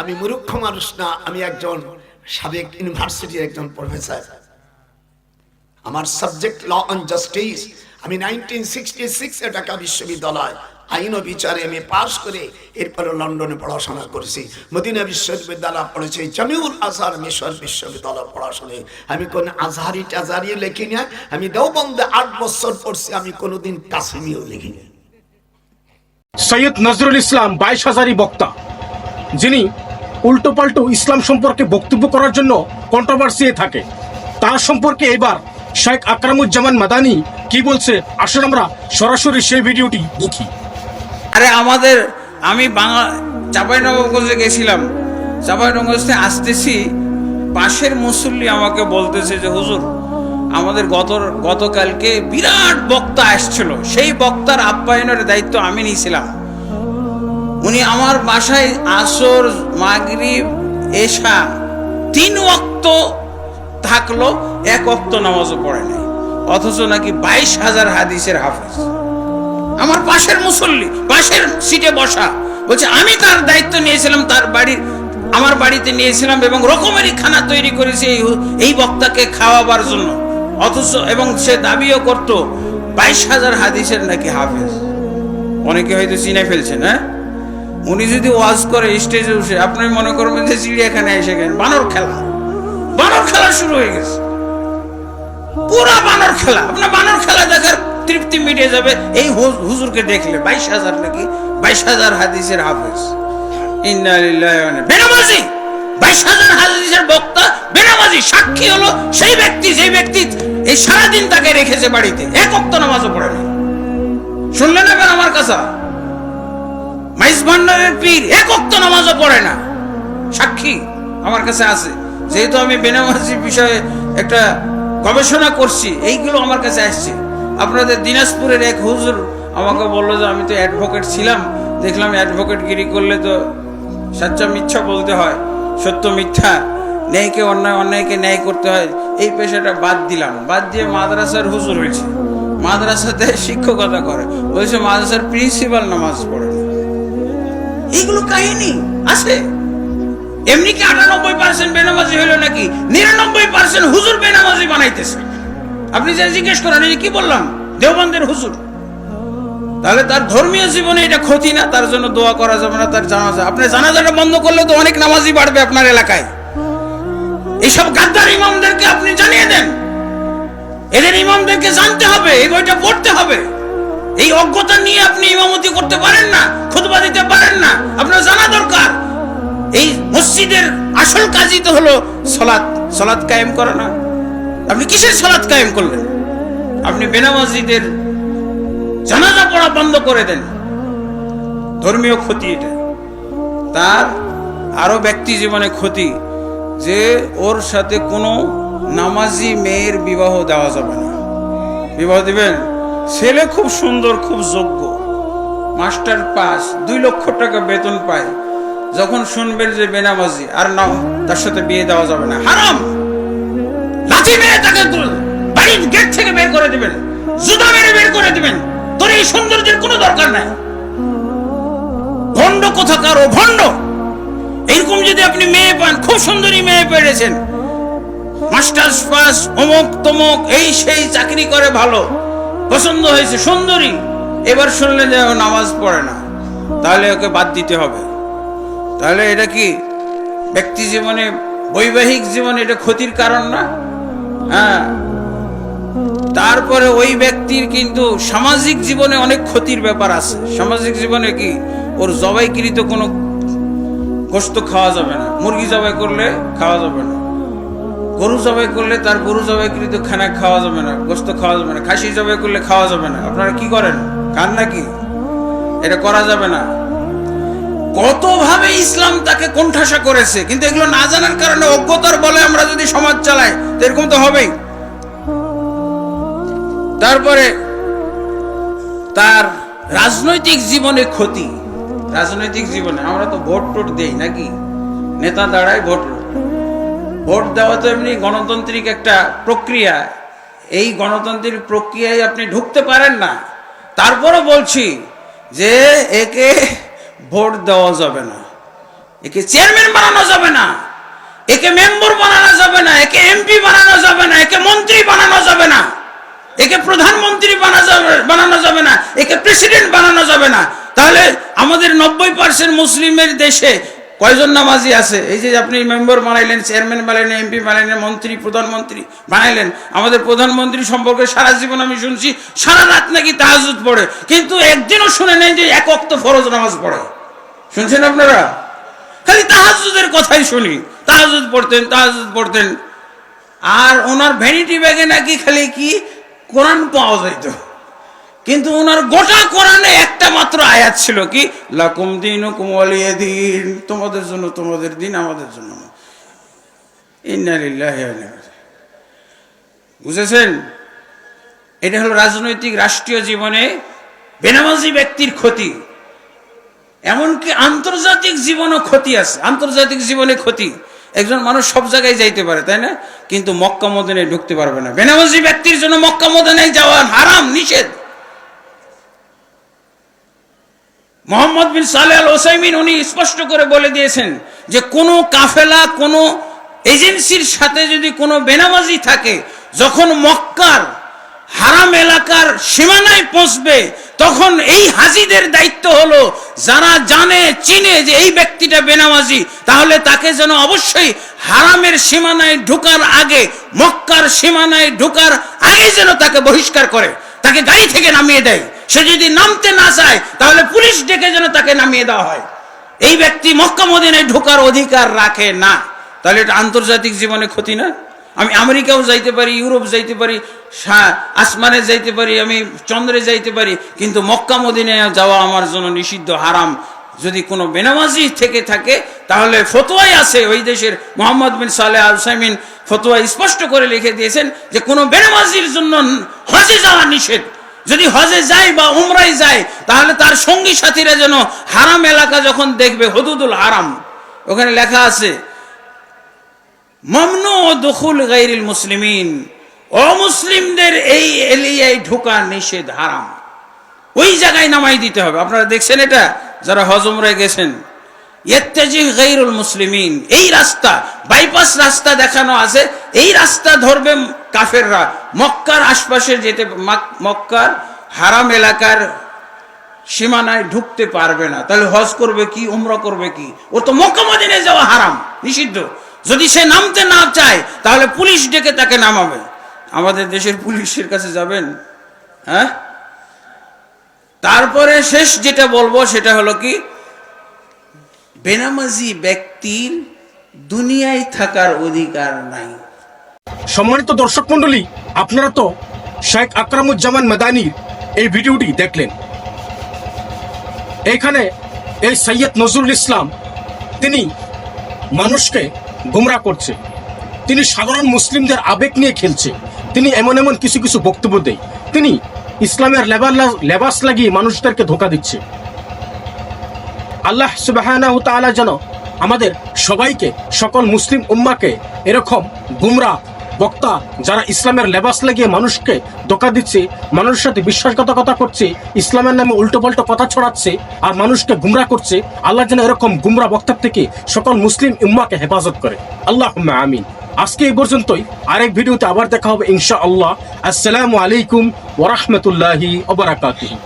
আমি মূর্খ মানুষ না, আমি একজন সাবেক ইউনিভার্সিটির একজন প্রফেসর। আমার সাবজেক্ট ল অন জাস্টিস, আমি নাইনটিন সিক্সটি সিক্স ঢাকা বিশ্ববিদ্যালয়। আইন ও বিচারে আমি পাশ করে এরপরে লন্ডনে পড়াশোনা করেছি। মদিনা বিশ্ববিদ্যালয় পড়েছি, জামিউল আজহার মিশর বিশ্ববিদ্যালয় পড়াশোনা। আমি কোন আজহারি টাজারি লিখি না, আমি দেওবন্দে আট বছর পড়ছি, আমি কোনোদিন কাসিমিও লিখিনি সৈয়দ নজরুল ইসলাম, বাইশ হাজারি বক্তা। যিনি উল্টো পাল্টো ইসলাম সম্পর্কে বক্তব্য করার জন্য কন্ট্রোভার্সি থাকে। তার সম্পর্কে এবার শেখ আকরামুজ্জামান মাদানি কি বলছে আসলে আমরা সরাসরি সেই ভিডিওটি দেখি। আরে আমাদের, আমি বাংলা, চাঁপাইনবাবগঞ্জে গেছিলাম। চাঁপাইনবাবগঞ্জ থেকে আসতেছি, পাশের মুসল্লি আমাকে বলতেছে যে, হুজুর, আমাদের গত, গতকালকে বিরাট বক্তা আসছিল। সেই বক্তার আপ্যায়নের দায়িত্ব আমি নিয়েছিলাম। উনি আমার বাসায় আসর, মাগরিব, এশা তিন ওয়াক্ত থাকল, এক ওয়াক্ত নামাজও পড়ে নাই। অথচ নাকি বাইশ হাজার হাদিসের হাফেজ। আমার পাশের মুসল্লি, পাশের সিটে বসা, বলছে, আমি তার দায়িত্ব নিয়েছিলাম, তার বাড়ির, আমার বাড়িতে নিয়েছিলাম এবং রকমেরই খানা তৈরি করেছি এই এই বক্তাকে খাওয়াবার জন্য। অথচ, এবং সে দাবিও করত, বাইশ হাজার হাদিসের নাকি হাফেজ। অনেকে হয়তো চিনে ফেলছেন হ্যাঁ? উনি যদি ওয়াজ করে স্টেজে উঠে আপনি মনে করবেন যে চিড়িয়াখানায় এসে গেলেন। বানর খেলা। বানর খেলা শুরু হয়ে গেছে। পুরা বানর খেলা। আপনার বানর খেলা দেখার তৃপ্তি মিটে যাবে। এই হুজুরকে দেখলে, বাইশ হাজার নাকি? বাইশ হাজার হাদিসের হাফেজ। বেনামাজি! বাইশ হাজার হাদিসের বক্তা, বেনামাজি, সাক্ষী হলো সেই ব্যক্তি যে ব্যক্তি এই সারাদিন তাকে রেখেছে বাড়িতে। এক অক্ত নামাজও পড়ে না শুনলেন এবার আমার কাছে মাইজ ভান্ডারের পীর, এক অক্ত নামাজও পড়ে না। সাক্ষী আমার কাছে আছে। যেহেতু আমি বেনামাজি বিষয়ে একটা গবেষণা করছি, এইগুলো আমার কাছে আসছে। আপনাদের দিনাজপুরের এক হুজুর আমাকে বলল যে, আমি তো অ্যাডভোকেট ছিলাম। দেখলাম অ্যাডভোকেট গিরি করলে তো সচ্চা মিথ্যা বলতে হয়, সত্য মিথ্যা। ন্যায়কে অন্যায়, অন্যায়কে ন্যায় করতে হয়। এই পেশাটা বাদ দিলাম। বাদ দিয়ে মাদ্রাসার হুজুর হয়েছে। মাদ্রাসাতে শিক্ষকতা করে। বলছে মাদ্রাসার প্রিন্সিপাল নামাজ পড়ে। এইগুলো কাহিনী আছে? এমনি কি আটানব্বই পার্সেন্ট বেনামাজি হলো নাকি? নিরানব্বই পার্সেন্ট হুজুর বেনামাজি বানাইতেছে। আপনি যা জিজ্ঞেস করেন কি বললাম? দেওবন্দের হুজুর। তাহলে তার ধর্মীয় জীবনে এটা ক্ষতি না? তার জন্য দোয়া করা যাবে না, তার জানাজা। আপনি জানাজাটা বন্ধ করলে তো অনেক নামাজি বাড়বে আপনার এলাকায়। এইসব গাদ্দার ইমামদেরকে আপনি জানিয়ে দেন। এদের ইমামদেরকে জানতে হবে, এই বইটা পড়তে হবে। এই অজ্ঞতা নিয়ে আপনি ইমামতি করতে পারেন না, খুতবা দিতে পারেন না, আপনার জানা দরকার। এই মসজিদের আসল কাজই তো হলো সলাৎ সলাৎ কায়েম করা না। আপনি কিসের সলাৎ কায়েম করলেন? আপনি বেনামাজিদের জানাজা পড়া বন্ধ করে দেন। ধর্মীয় ক্ষতি এটা। তার আরও ব্যক্তি জীবনে ক্ষতি, যে ওর সাথে কোনো নামাজি মেয়ের বিবাহ দেওয়া যাবে না। বিবাহ দিবেন? ছেলে খুব সুন্দর, খুব যোগ্য। মাস্টার পাস, দুই লক্ষ টাকা বেতন পায়। যখন শুনবেন যে বেনামাজি, আর না তার সাথে বিয়ে দেওয়া যাবে না। হারাম! লাঠি মেরে তাকে বাড়ির গেট থেকে বের করে দিবেন, জুতা মেরে বের করে দিবেন। তোর এই সৌন্দর্যের কোনো দরকার নাই। ভণ্ড কোথাকার ও ভণ্ড! এরকম যদি আপনি মেয়ে পান, খুব সুন্দরী মেয়ে পেয়েছেন মাস্টার্স পাস অমুক তমুক এই সেই চাকরি করে ভালো। পছন্দ হয়েছে সুন্দরী। এবার শুনলেন যে নামাজ পড়ে না। তাহলে ওকে বাদ দিতে হবে। তাহলে এটা কি? ব্যক্তি জীবনে, বৈবাহিক জীবনে এটা ক্ষতির কারণ না? হ্যাঁ। তারপরে ওই ব্যক্তির কিন্তু সামাজিক জীবনে অনেক ক্ষতির ব্যাপার আছে। সামাজিক জীবনে কি? ওর জবাইকৃত কোনো গোস্ত খাওয়া যাবে না। মুরগি জবাই করলে খাওয়া যাবে না। গরু জবাই করলে তার গরু জবাই জবাইকৃত খানা খাওয়া যাবে না, গোস্ত খাওয়া যাবে না, খাসি জবাই করলে খাওয়া যাবে না। আপনারা কি করেন? খান নাকি? এটা করা যাবে না। কতভাবে ইসলাম তাকে কোণঠাসা করেছে, কিন্তু এগুলো না জানার কারণে অজ্ঞতার বলে আমরা যদি সমাজ চালাই, তো এরকম তো হবেই। তারপরে তার রাজনৈতিক জীবনে ক্ষতি। রাজনৈতিক জীবনে, আমরা তো ভোট টোট দেই নাকি? নেতা দাঁড়ায় ভোট ভোট দেওয়া তো এমনি গণতান্ত্রিক একটা প্রক্রিয়া। এই গণতান্ত্রিক প্রক্রিয়ায় আপনি ঢুকতে পারেন না। তারপরও বলছি যে একে ভোট দেওয়া যাবে না। একে চেয়ারম্যান বানানো যাবে না। একে মেম্বার বানানো যাবে না। একে এমপি বানানো যাবে না। একে মন্ত্রী বানানো যাবে না। একে প্রধানমন্ত্রী বানা যাবে, বানানো যাবে না। একে প্রেসিডেন্ট বানানো যাবে না। তাহলে আমাদের নব্বই পার্সেন্ট মুসলিমের দেশে কয়জন নামাজি আছে? এই যে আপনি মেম্বার বানাইলেন, চেয়ারম্যান বানাইলেন, এমপি বানাইলেন, মন্ত্রী, প্রধানমন্ত্রী বানাইলেন, আমাদের প্রধানমন্ত্রী সম্পর্কে সারা জীবন আমি শুনছি, সারা রাত নাকি তাহাজুদ পড়ে, কিন্তু একদিনও শুনে নেই যে এক অক্ত ফরজ নামাজ পড়ে। শুনছেন আপনারা? খালি তাহাজুদের কথাই শুনি। তাহাজুদ পড়তেন তাহাজুদ পড়তেন। আর ওনার ভ্যানিটি ব্যাগে নাকি খালি কি? কোরআন পাওয়া যাইত। কিন্তু ওনার গোটা কোরআনে একটা মাত্র আয়াত ছিল কি, লাকুম দিন কুমলিয়ে দিন। তোমাদের জন্য, তোমাদের দিন আমাদের জন্য। বুঝেছেন? এটা হলো রাজনৈতিক রাষ্ট্রীয় জীবনে বেনামাজি ব্যক্তির ক্ষতি। এমনকি আন্তর্জাতিক জীবনও ক্ষতি আছে। আন্তর্জাতিক জীবনে ক্ষতি। একজন মানুষ সব জায়গায় যাইতে পারে, তাই না? কিন্তু মক্কা মদিনায় ঢুকতে পারবে না। বেনামাজি ব্যক্তির জন্য মক্কা মদিনায় যাওয়া হারাম, নিষেধ। মোহাম্মদ বিন সালে আল ওসাইমিন উনি স্পষ্ট করে বলে দিয়েছেন যে কোনো কাফেলা, কোনো এজেন্সির সাথে যদি কোনো বেনামাজি থাকে, যখন মক্কার হারাম এলাকার সীমানায় পৌঁছবে, তখন এই হাজিদের দায়িত্ব হলো যারা জানে, চিনে যে এই ব্যক্তিটা বেনামাজি, তাহলে তাকে যেন অবশ্যই হারামের সীমানায় ঢোকার আগে, মক্কার সীমানায় ঢোকার আগে যেন তাকে বহিষ্কার করে, তাকে গাড়ি থেকে নামিয়ে দেয়। সে যদি নামতে না চায়, তাহলে পুলিশ ডেকে যেন তাকে নামিয়ে দেওয়া হয়। এই ব্যক্তি মক্কা মদিনায় ঢোকার অধিকার রাখে না। তাহলে এটা আন্তর্জাতিক জীবনে ক্ষতি না? আমি আমেরিকাও যাইতে পারি, ইউরোপ যাইতে পারি সা- আসমানে যাইতে পারি, আমি চন্দ্রে যাইতে পারি, কিন্তু মক্কা মদিনায় যাওয়া আমার জন্য নিষিদ্ধ, হারাম। যদি কোনো বেনামাজি থেকে থাকে, তাহলে ফতোয়াই আছে। ওই দেশের মোহাম্মদ বিন সালে আল সাইমিন ফতোয়া স্পষ্ট করে লিখে দিয়েছেন যে কোনো বেনামাজির জন্য হজে যাওয়া নিষেধ। যদি হজে যায় বা উমরায় যায়, তাহলে তার সঙ্গী সাথীরা যেন হারাম এলাকা যখন দেখবে, হদুদুল হারাম, ওখানে লেখা আছে, মামনু ও দখুল গাইরিল মুসলিমিন, অমুসলিমদের এই এলিয়ায় ঢোকা নিষেধ হারাম। ওই জায়গায় নামাই দিতে হবে। আপনারা দেখছেন এটা? যারা হজমরায় গেছেন গাইরুল মুসলিমিন। এই রাস্তা, বাইপাস রাস্তা দেখানো আছে। এই রাস্তা ধরবে কাফেররা। মক্কার আশপাশে যেতে মক্কার হারাম এলাকার সীমানায় ঢুকতে পারবে না। তাহলে হজ করবে কি, উমরা করবে কি? ও তো মক্কা মদিনে যাওয়া হারাম, নিষিদ্ধ। যদি সে নামতে না চায়, তাহলে পুলিশ ডেকে তাকে নামাবে। আমাদের দেশের পুলিশের কাছে যাবেন? হ্যাঁ? তারপরে শেষ যেটা বলব, সেটা হলো কি বেনামাজি ব্যক্তির দুনিয়ায় থাকার অধিকার নাই। সম্মানিত দর্শক মন্ডলী আপনারা তো শেখ আকরামুজ্জামান মাদানির এই ভিডিওটি দেখলেন। এখানে এই সৈয়দ নজরুল ইসলাম, তিনি মানুষকে গুমরা করছে। তিনি সাধারণ মুসলিমদের আবেগ নিয়ে খেলছে। তিনি এমন এমন কিছু কিছু বক্তব্য দেয়। তিনি ইসলামের লেবাস লাগিয়ে মানুষদেরকে ধোকা দিচ্ছে। আল্লাহ সুবাহ যেন আমাদের সবাইকে, সকল মুসলিম উম্মাকে এরকম গুমরা বক্তা যারা ইসলামের লেবাস লাগিয়ে মানুষকে ধোকা দিচ্ছে, মানুষের সাথে বিশ্বাসঘাতকতা করছে, ইসলামের নামে উল্টো পাল্টো কথা ছড়াচ্ছে আর মানুষকে গুমরা করছে, আল্লাহ যেন এরকম গুমরা বক্তার থেকে সকল মুসলিম উম্মাকে হেফাজত করে। আল্লাহ আমিন। আজকে এই পর্যন্তই। আরেক ভিডিওতে আবার দেখা হবে ইনশা আল্লাহ আসসালামু আলাইকুম ওরহমতুল্লাহি ওবরাকাতুহু